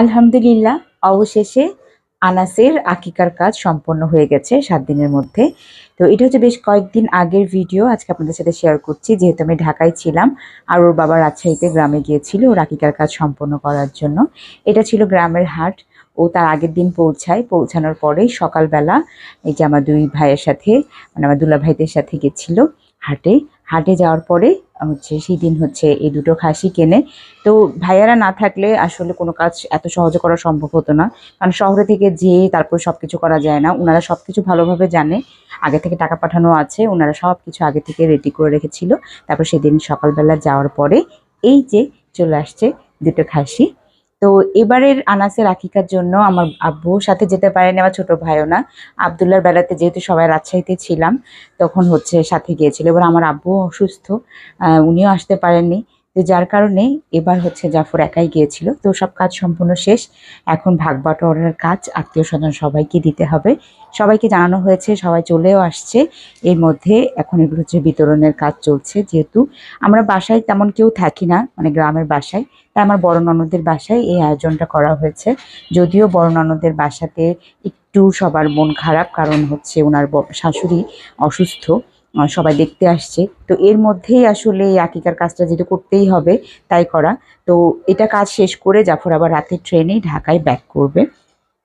আলহামদুলিল্লাহ, অবশেষে আনাসের আকিকার কাজ সম্পন্ন হয়ে গেছে সাত দিনের মধ্যে। তো এটা হচ্ছে বেশ কয়েকদিন আগের ভিডিও আজকে আপনাদের সাথে শেয়ার করছি। যেহেতু আমি ঢাকায় ছিলাম আর ওর বাবা রাজশাহীতে গ্রামে গিয়েছিল ওর আকিকার কাজ সম্পন্ন করার জন্য। এটা ছিল গ্রামের হাট। ও তার আগের দিন পৌঁছায়। পৌঁছানোর পরেই সকালবেলা এই যে আমার দুই ভাইয়ের সাথে মানে আমার দুলা ভাইদের সাথে গেছিল হাটে। হাটে যাওয়ার পরে, হচ্ছে সেই দিন হচ্ছে এই দুটো খাসি কেনে। তো ভাইয়ারা না থাকলে আসলে কোনো কাজ এত সহজে করা সম্ভব হতো না। কারণ শহরে থেকে যেয়ে তারপর সব কিছু করা যায় না। ওনারা সব কিছু ভালোভাবে জানে। আগে থেকে টাকা পাঠানো আছে। ওনারা সব কিছু আগে থেকে রেডি করে রেখেছিল। তারপর সেদিন সকালবেলা যাওয়ার পরে এই যে চলে আসছে দুটো খাসি। তো এবারের আনাসের আকিকার জন্য আমার আব্বু সাথে যেতে পারেনি, আমার ছোট ভাইও না। আবদুল্লার বেলাতে যেহেতু সবাই রাজশাহীতে ছিলাম, তখন হচ্ছে সাথে গিয়েছিল। এবার আমার আব্বু অসুস্থ উনিও আসতে পারেননি। তো যার কারণে এবার হচ্ছে জাফর একাই গিয়েছিল। তো সব কাজ সম্পূর্ণ শেষ। এখন ভাগ বাটোয়ারার কাজ আত্মীয় স্বজন সবাইকে দিতে হবে। সবাইকে জানানো হয়েছে, সবাই চলেও আসছে। এর মধ্যে এখন এগুলো হচ্ছে বিতরণের কাজ চলছে। যেহেতু আমরা বাসায় তেমন কেউ থাকি না মানে গ্রামের বাসায়। তাই আমার বড় ননদের বাসায় এই আয়োজনটা করা হয়েছে। যদিও বড় ননদের বাসাতে একটু সবার মন খারাপ, কারণ হচ্ছে ওনার শাশুড়ি অসুস্থ। সবাই দেখতে আসছে। তো এর মধ্যেই আসলে এই আকিকার কাজটা যেহেতু করতেই হবে, তাই করা। তো এটা কাজ শেষ করে জাফর আবার রাতের ট্রেনেই ঢাকায় ব্যাক করবে।